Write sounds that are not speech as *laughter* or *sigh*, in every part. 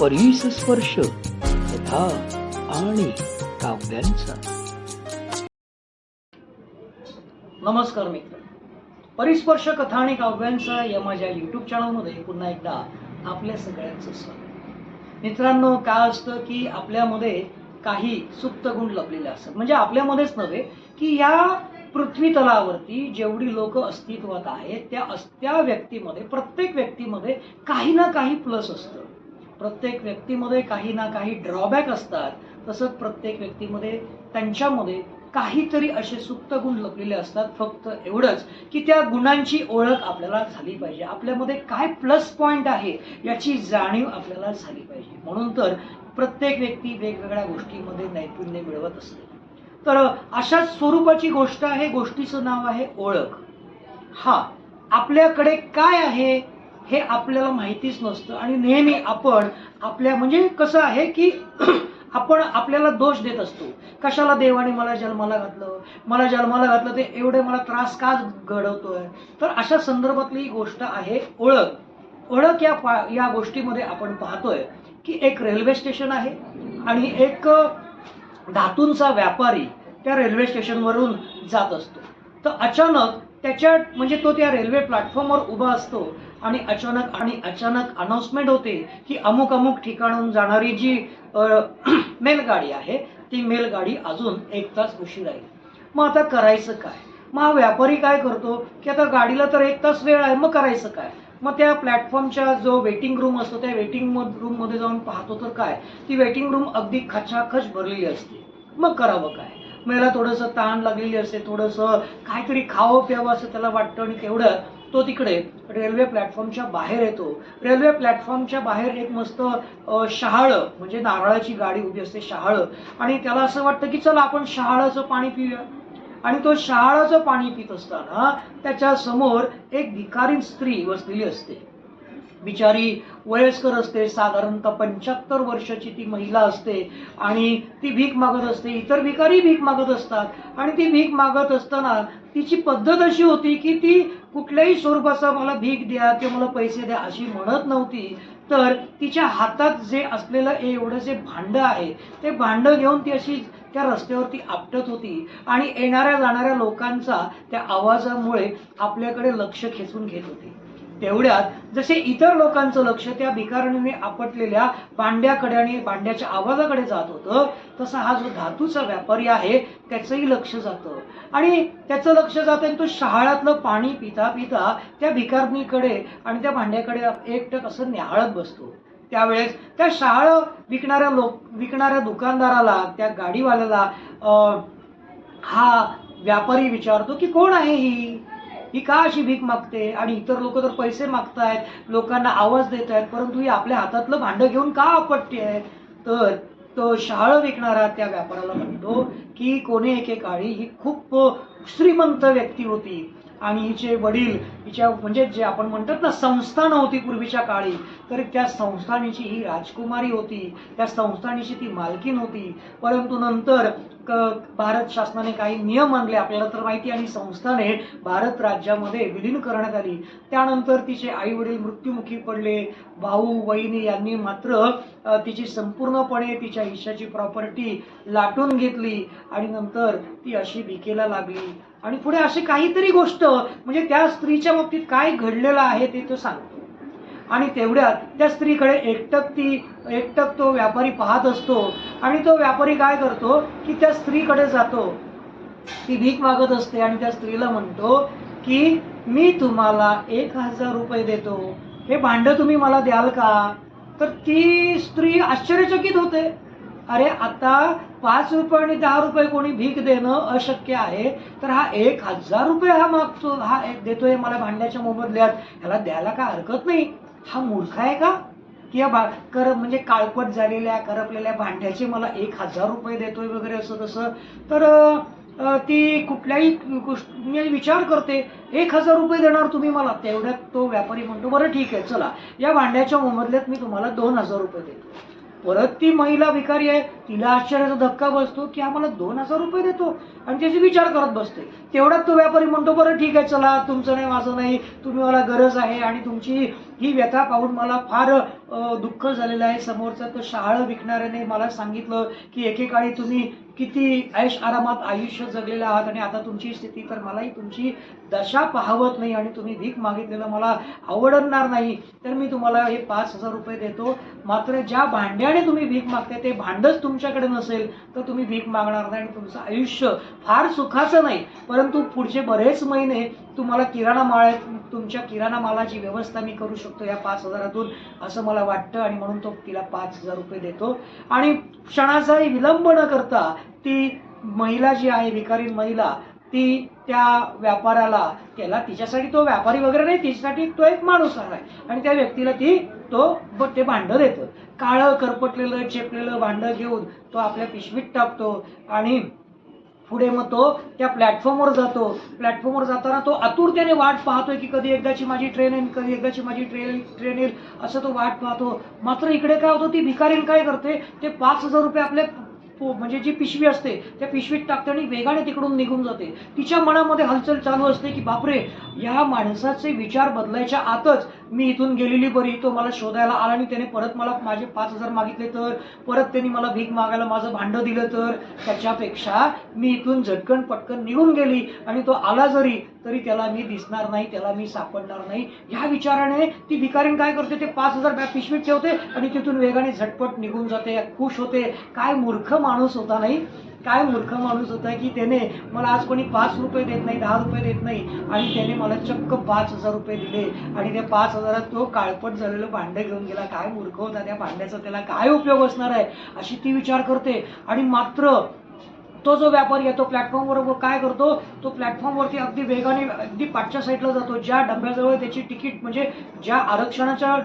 परीस स्पर्श कथा आणि काव्यांचा. नमस्कार मित्र. परिस्पर्श कथा आणि काव्यांचा या माझ्या युट्यूब चॅनलमध्ये पुन्हा एकदा आपल्या सगळ्यांचं स्वागत. मित्रांनो काय असतं की आपल्यामध्ये काही सुप्त गुण लपलेले असतात. म्हणजे आपल्यामध्येच नव्हे की या पृथ्वी तलावरती जेवढी लोक अस्तित्वात आहेत त्या त्या व्यक्तीमध्ये प्रत्येक व्यक्तीमध्ये काही ना काही प्लस असतं. प्रत्येक व्यक्तीमध्ये काही ना काही ड्रॉबॅक असतात. तसंच प्रत्येक व्यक्तीमध्ये त्यांच्यामध्ये काहीतरी असे सुप्त गुण लपलेले असतात. फक्त एवढंच की त्या गुणांची ओळख आपल्याला झाली पाहिजे. आपल्यामध्ये काय प्लस पॉईंट आहे याची जाणीव आपल्याला झाली पाहिजे. म्हणून तर प्रत्येक व्यक्ती वेगवेगळ्या गोष्टीमध्ये नैपुण्य मिळवत असते. तर अशाच स्वरूपाची गोष्ट आहे गोष्टीचं नाव आहे ओळख. हा आपल्याकडे काय आहे? हे आपल्याला माहितीच नसतं. आणि नेहमी आपण आपल्या म्हणजे कसं आहे की *clears throat* आपण आपल्याला दोष देत असतो. कशाला देवाने मला जन्माला घातलं? मला जन्माला घातलं ते एवढे मला त्रास का घडवतोय? तर अशा संदर्भातली ही गोष्ट आहे ओळख. ओळख या पा या गोष्टीमध्ये आपण पाहतोय की एक रेल्वे स्टेशन आहे आणि एक धातूंचा व्यापारी त्या रेल्वे स्टेशनवरून जात असतो. तर अचानक त्याच्या म्हणजे तो त्या रेल्वे प्लॅटफॉर्मवर उभा असतो आणि अचानक आणि अचानक अनाउन्समेंट होते की अमुक अमुक ठिकाणून जाणारी जी *clears throat* मेलगाडी आहे ती मेलगाडी अजून एक तास उशीर आहे मग आता करायचं काय? मग हा व्यापारी काय करतो? की आता गाडीला तर एक तास वेळ आहे मग करायचं काय? मग त्या प्लॅटफॉर्मच्या जो वेटिंग रूम असतो त्या वेटिंग रूममध्ये जाऊन पाहतो तर काय? ती वेटिंग रूम अगदी खचाखच भरलेली असते. मग करावं काय? मग याला थोडंसं ताण लागलेली असते थोडंसं काहीतरी खावं प्यावं असं त्याला वाटतं आणि तेवढं तो तिकडे रेल्वे प्लॅटफॉर्मच्या बाहेर येतो. रेल्वे प्लॅटफॉर्मच्या बाहेर एक मस्त शहाळं म्हणजे नारळाची गाडी उभी असते शहाळं. आणि त्याला असं वाटतं की चला आपण शहाळाचं पाणी पिऊया. आणि तो शहाळाचं पाणी पित असताना त्याच्यासमोर एक भिकारी स्त्री बसलेली असते. बिचारी वयस्कर असते साधारणतः पंच्याहत्तर वर्षाची ती महिला असते आणि ती भीक मागत असते. इतर भिकारी भीक मागत असतात आणि ती भीक मागत असताना तिची पद्धत अशी होती की ती कुठल्याही स्वरूपाचा मला भीक द्या किंवा मला पैसे द्या अशी म्हणत नव्हती. तर तिच्या हातात जे असलेलं एवढं जे भांडं आहे ते भांडं घेऊन ती अशी त्या रस्त्यावरती आपटत होती आणि येणाऱ्या जाणाऱ्या लोकांचा त्या आवाजामुळे आपल्याकडे लक्ष खेचून घेत होती. तेवढ्यात जसे इतर लोकांचं लक्ष त्या भिकारणीने आपटलेल्या भांड्याकडे आणि भांड्याच्या आवाजाकडे जात होतं तसा हा जो धातूचा व्यापारी आहे त्याचंही लक्ष जातं. आणि त्याचं लक्ष जातं आणि तो शहाळ्यातलं पाणी पिता पिता त्या भिकारणीकडे आणि त्या भांड्याकडे एकटक असं न्याहाळत बसतो. त्यावेळेस त्या शाळ विकणाऱ्या लोक विकणाऱ्या दुकानदाराला त्या गाडीवाल्याला अं, हा व्यापारी विचारतो की कोण आहे ही? ही का अशी भीक मागते? आणि इतर लोक तर पैसे मागतायत लोकांना आवाज देत आहेत परंतु ही आपल्या हातातलं भांडं घेऊन का आपटते आहे? तर तो शाळा विकणारा त्या व्यापाराला म्हणतो की कोणी एकेकाळी ही खूप श्रीमंत व्यक्ती होती. आणि हिचे वडील हिच्या म्हणजे जे आपण म्हणतात ना संस्थान होती पूर्वीच्या काळी तर त्या संस्थानीची ही राजकुमारी होती. त्या संस्थानीची ती मालकीन होती. परंतु नंतर क भारत शासनाने काही नियम आणले आपल्याला तर माहिती आणि संस्थाने भारत राज्यामध्ये विलीन करण्यात आली. त्यानंतर तिचे आई वडील मृत्युमुखी पडले. भाऊ वहिनी यांनी मात्र तिची संपूर्णपणे तिच्या हिश्श्याची प्रॉपर्टी लाटून घेतली आणि नंतर ती अशी भिकेला लागली. आणि पुढे अशी काहीतरी गोष्ट म्हणजे त्या स्त्रीच्या बाबतीत काय घडलेलं आहे ते तो सांगतो. आणि तेवढ्यात त्या स्त्रीकडे एकटक ती एकटक तो व्यापारी पाहत असतो. आणि तो व्यापारी काय करतो की त्या स्त्रीकडे जातो. ती भीक मागत असते आणि त्या स्त्रीला म्हणतो की मी तुम्हाला एक हजार रुपये देतो. हे भांडं तुम्ही मला द्याल का? तर ती स्त्री आश्चर्यचकित होते. अरे आता पाच रुपये आणि दहा रुपये कोणी भीक देणं अशक्य आहे तर हा एक हजार रुपये हा मागतो हा एक देतोय मला भांड्याच्या मोबदल्यात. ह्याला द्यायला काय हरकत नाही. हा मूर्ख आहे का? की या बा कर म्हणजे काळपट झालेल्या करपलेल्या भांड्याचे मला एक हजार रुपये देतोय वगैरे असं तसं तर ती कुठल्याही गोष्ट मी विचार करते एक हजार रुपये देणार तुम्ही मला तेवढ्यात तो व्यापारी म्हणतो बरं ठीक आहे चला या भांड्याच्या मोबदल्यात मी तुम्हाला दोन हजार रुपये देतो. परत ती महिला भिकारी आहे तिला आश्चर्याचा धक्का बसतो की आम्हाला दोन हजार रुपये देतो. आणि त्याचे विचार करत बसते. तेवढ्यात तो व्यापारी म्हणतो बरं ठीक आहे चला तुमचं नाही माझं नाही तुम्ही मला गरज आहे आणि तुमची ही व्यथा पाहून मला फार दुःख झालेलं आहे. समोरचा तो शहाळ विकणाऱ्याने मला सांगितलं की एकेकाळी तुम्ही किती ऐश आरामात आयुष्य जगलेलं आहात आणि आता तुमची स्थिती तर मलाही तुमची दशा पाहवत नाही आणि तुम्ही भीक मागितलेलं मला आवडणार नाही तर मी तुम्हाला हे पाच हजार रुपये देतो. मात्र ज्या भांड्याने तुम्ही भीक मागते ते भांडच तुमच्याकडे नसेल तर तुम्ही भीक मागणार नाही आणि तुमचं आयुष्य फार सुखाचं नाही. परंतु पुढचे बरेच महिने तुम्हाला किराणा माळ तुमच्या किराणा मालाची व्यवस्था मी करू शकतो या पाच हजारातून असं मला वाटतं आणि म्हणून तो तिला पाच हजार रुपये देतो. आणि क्षणाचाही विलंब न करता ती महिला जी आहे भिकारी महिला ती त्या व्यापाराला त्याला तिच्यासाठी तो व्यापारी वगैरे नाही तिच्यासाठी तो एक माणूस आहे. आणि त्या व्यक्तीला ती तो ब- ते भांडं देतं. काळं करपटलेलं चेपलेलं भांडं घेऊन तो आपल्या पिशवीत टाकतो. आणि पुढे मग तो त्या प्लॅटफॉर्मवर जातो. प्लॅटफॉर्मवर जाताना तो आतुरतेने वाट पाहतोय की कधी एकदाची माझी ट्रेन येईल कधी एकदाची माझी ट्रेन ट्रेन येईल असं तो वाट पाहतो. मात्र इकडे काय होतं ती भिकारीन काय करते ते पाच हजार रुपये आपले म्हणजे जी पिशवी असते त्या पिशवीत टाकते आणि वेगाने तिकडून निघून जाते. तिच्या मनामध्ये हलचल चालू असते की बापरे या माणसाचे विचार बदलायच्या आतच मी इथून गेलेली बरी तो मला शोधायला आला आणि त्याने परत मला माझे पाच हजार मागितले तर परत त्यांनी मला भीक मागायला माझं भांडं दिलं तर. त्याच्यापेक्षा मी इथून झटकन पटकन निघून गेली आणि तो आला जरी तरी त्याला मी दिसणार नाही त्याला मी सापडणार नाही. ह्या विचाराने ती भिकारीण काय करते ते पाच हजार बॅग पिशवीत ठेवते आणि तिथून वेगाने झटपट निघून जाते खुश होते. काय मूर्ख माणूस होता नाही? काय मूर्ख माणूस होता की त्याने मला आज कोणी पाच रुपये देत नाही दहा रुपये देत नाही आणि त्याने मला चक्क पाच हजार रुपये दिले आणि त्या पाच हजारात तो काळपट झालेलं भांडं घेऊन गेला. काय मूर्ख होता त्या भांड्याचा? त्याला काय उपयोग असणार आहे? अशी ती विचार करते आणि मात्र तो जो व्यापारी आहे तो प्लॅटफॉर्मवर काय करतो? तो प्लॅटफॉर्मवरती अगदी वेगाने अगदी पाठच्या साईडला जातो. ज्या डब्याजवळ त्याची तिकीट म्हणजे ज्या आरक्षणाच्या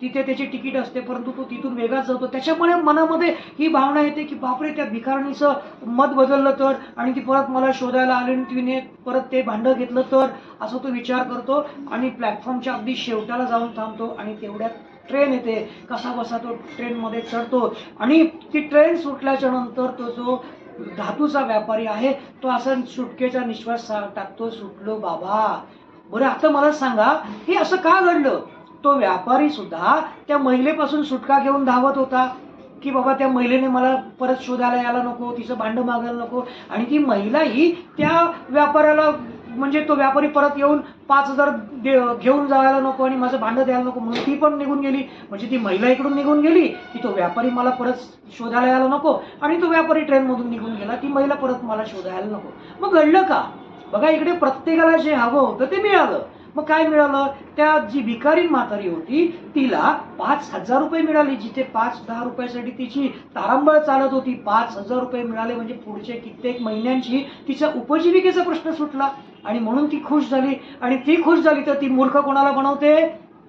तिथे त्याची तिकीट असते परंतु तो तिथून वेगळाच जातो. त्याच्यामुळे मनामध्ये ही भावना येते की बापरे त्या भिकारणीचं मत बदललं तर आणि ती परत मला शोधायला आली आणि तिने परत ते भांडं घेतलं तर असं तो विचार करतो आणि प्लॅटफॉर्मच्या अगदी शेवटाला जाऊन थांबतो आणि तेवढ्यात ट्रेन येते. कसा बसा तो ट्रेनमध्ये चढतो. आणि ती ट्रेन सुटल्याच्या नंतर तो जो धातूचा व्यापारी आहे तो असा सुटकेचा निश्वास टाकतो सुटलो बाबा. बरं आता मला सांगा हे असं का घडलं? तो व्यापारी सुद्धा त्या महिलेपासून सुटका घेऊन धावत होता. की बाबा त्या महिलेने मला परत शोधायला यायला नको तिचं भांडं मागायला नको. आणि ती महिलाही त्या व्यापाऱ्याला म्हणजे तो व्यापारी परत येऊन पाच हजार दे- घेऊन जायला नको आणि माझं भांडं द्यायला नको म्हणून ती पण निघून गेली. म्हणजे ती महिला इकडून निघून गेली की तो व्यापारी मला परत शोधायला यायला नको आणि तो व्यापारी ट्रेनमधून निघून गेला ती महिला परत मला शोधायला नको. मग घडलं का? बघा इकडे प्रत्येकाला जे हवं होतं ते मिळालं. मग काय मिळालं? त्या जी भिकारी म्हातारी होती तिला पाच हजार रुपये मिळाले जिथे पाच दहा रुपयासाठी तिची तारांबळ चालत होती. पाच हजार रुपये मिळाले म्हणजे पुढचे कित्येक महिन्यांची तिचा उपजीविकेचा प्रश्न सुटला. आणि म्हणून ती खुश झाली. आणि ती खुश झाली तर ती मूर्ख कोणाला बनवते?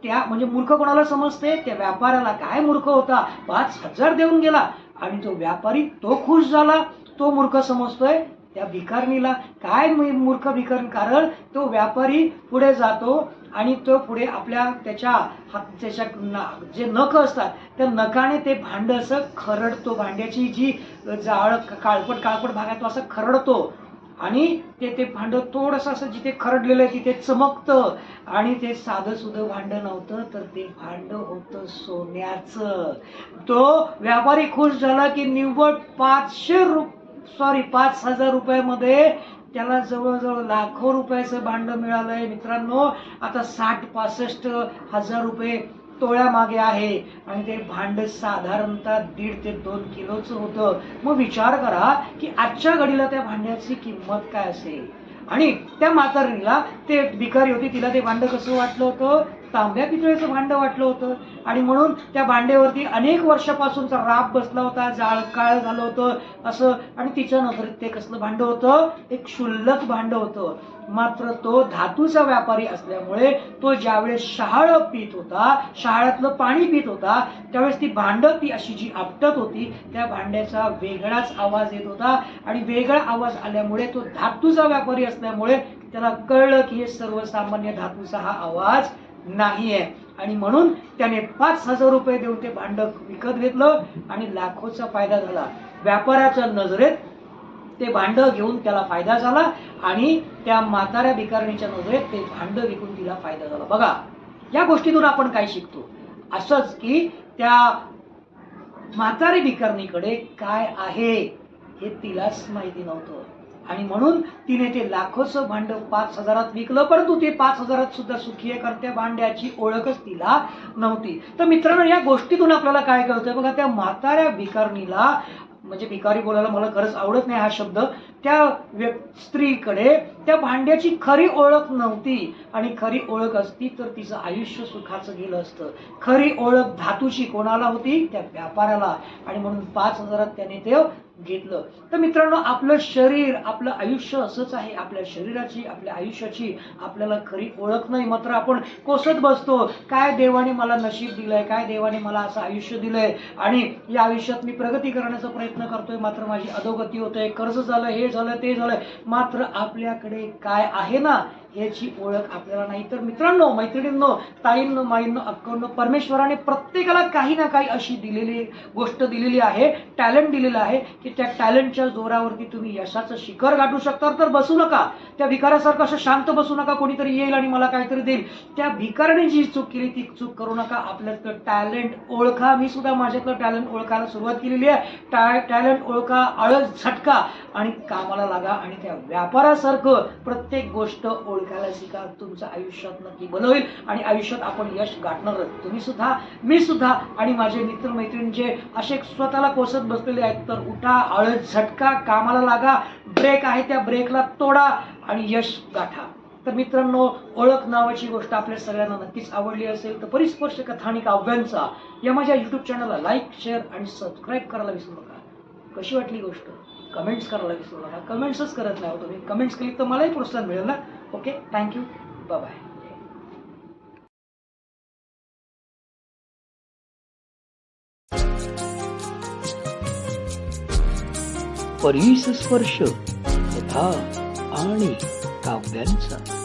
त्या म्हणजे मूर्ख कोणाला समजते? त्या व्यापाऱ्याला काय मूर्ख होता? पाच हजार देऊन गेला. आणि तो व्यापारी तो खुश झाला तो मूर्ख समजतोय त्या भिकारणीला. काय मूर्ख भिकारण? कारण तो व्यापारी पुढे जातो आणि तो पुढे आपल्या त्याच्या हात त्याच्या जे नख असतात त्या नखाने ते भांड असं खरडतो. भांड्याची जी जाळ काळपट काळपट भागात असं खरडतो. आणि ते ते भांडं थोडंसं असं जिथे खरडलेलं आहे तिथे चमकतं. आणि ते साधं सुधं भांडं नव्हतं तर ते भांडं होतं सोन्याचं. तो व्यापारी खुश झाला की निव्वळ पाचशे रुप सॉरी पाच हजार रुपयामध्ये त्याला जवळजवळ लाखो रुपयाचं भांडं मिळालंय. मित्रांनो आता साठ पासष्ट हजार रुपये तोळ्यामागे आहे. आणि ते भांड साधारणतः दीड ते दोन किलोचं होतं. मग विचार करा की आजच्या घडीला त्या भांड्याची किंमत काय असेल? आणि त्या म्हातारणीला ते भिकारी होती तिला ते भांड कसं वाटलं होतं? तांब्या पितळेचं भांडं वाटलं होतं. आणि म्हणून त्या भांड्यावरती अनेक वर्षापासूनचा राब बसला होता जाळ काळ झालं होतं असं. आणि तिच्या नजरेत ते कसलं भांडं होतं? एक क्षुल्लक भांडं होतं. मात्र तो धातूचा व्यापारी असल्यामुळे तो ज्यावेळेस शहाळ पित होता शहाळ्यातलं पाणी पित होता त्यावेळेस ती भांडं ती अशी जी आपटत होती त्या भांड्याचा वेगळाच आवाज येत होता. आणि वेगळा आवाज आल्यामुळे तो धातूचा व्यापारी असल्यामुळे त्याला कळलं की हे सर्वसामान्य धातूचा हा आवाज नाही आहे. आणि म्हणून त्याने पाच हजार रुपये देऊन ते भांड विकत घेतलं आणि लाखोचा फायदा झाला. व्यापाराच्या नजरेत ते भांड घेऊन त्याला फायदा झाला आणि त्या म्हाताऱ्या भिकारणीच्या नजरेत ते भांड विकून तिला फायदा झाला. बघा या गोष्टीतून आपण काय शिकतो? असंच की त्या म्हातारी भिकारणीकडे काय आहे हे तिलाच माहिती नव्हतं. आणि म्हणून तिने ते लाखोचं भांड पाच हजारात विकलं परंतु ते पाच हजारात सुद्धा सुखी आहे कारण त्या भांड्याची ओळखच तिला नव्हती. तर मित्रांनो या गोष्टीतून आपल्याला काय कळतं बघा त्या म्हाताऱ्या भिकारणीला म्हणजे भिकारी बोलायला मला खरंच आवडत नाही हा शब्द त्या व्य स्त्रीकडे त्या भांड्याची खरी ओळख नव्हती. आणि खरी ओळख असती तर तिचं आयुष्य सुखाचं गेलं असतं. खरी ओळख धातूची कोणाला होती? त्या व्यापाऱ्याला आणि म्हणून पाच हजारात त्याने ते घेतलं. तर मित्रांनो आपलं शरीर आपलं आयुष्य असंच आहे. आपल्या शरीराची आपल्या आयुष्याची आपल्याला खरी ओळख नाही. मात्र आपण कोसत बसतो. काय देवाने मला नशीब दिलंय? काय देवाने मला असं आयुष्य दिलंय? आणि या आयुष्यात मी प्रगती करण्याचा प्रयत्न करतोय. मात्र माझी अधोगती होते. कर्ज झालं हे झालं ते झालं. मात्र आपल्याकडे काय आहे ना याची ओळख आपल्याला नाही. तर मित्रांनो मैत्रिणींनो ताईंनो माईंनो अक्कांनो परमेश्वराने प्रत्येकाला काही ना काही अशी दिलेली गोष्ट दिलेली आहे टॅलेंट दिलेलं आहे की त्या टॅलेंटच्या जोरावरती तुम्ही यशाचं शिखर गाठू शकता. तर बसू नका. त्या भिकाऱ्यासारखं असं शांत बसू नका. कोणीतरी येईल आणि मला काहीतरी देईल. त्या भिकाऱ्याने जी चूक केली ती चूक करू नका. आपल्यातलं टॅलेंट ओळखा. मी सुद्धा माझ्यातलं टॅलेंट ओळखायला सुरुवात केलेली आहे. टॅलेंट ओळखा आळस झटका आणि कामाला लागा आणि त्या व्यापारासारखं प्रत्येक गोष्ट ओळख. ओळखायला शिका तुमचं आयुष्यात नक्की बनवेल होईल आणि आयुष्यात आपण यश गाठणार तुम्ही सुद्धा मी सुद्धा आणि माझे मित्रमैत्रिणी जे असे स्वतःला कोसत बसलेले आहेत तर उठा आळस झटका कामाला लागा ब्रेक आहे त्या ब्रेकला तोडा आणि यश गाठा. तर मित्रांनो ओळख नावाची गोष्ट आपल्या सगळ्यांना नक्कीच आवडली असेल तर परिस्पर्श कथा आणि काव्यांचा या माझ्या यूट्यूब चॅनलला लाईक शेअर आणि सबस्क्राईब करायला विसरू नका. कशी वाटली गोष्ट? कमेंट्स करायला विसरू नका. कमेंट्सच करत नाही हो तुम्ही. कमेंट्स केली तर मलाही प्रोत्साहन मिळेल ना? ओके? थँक्यू बाय परीस स्पर्श कथा आणि काव्यांचा.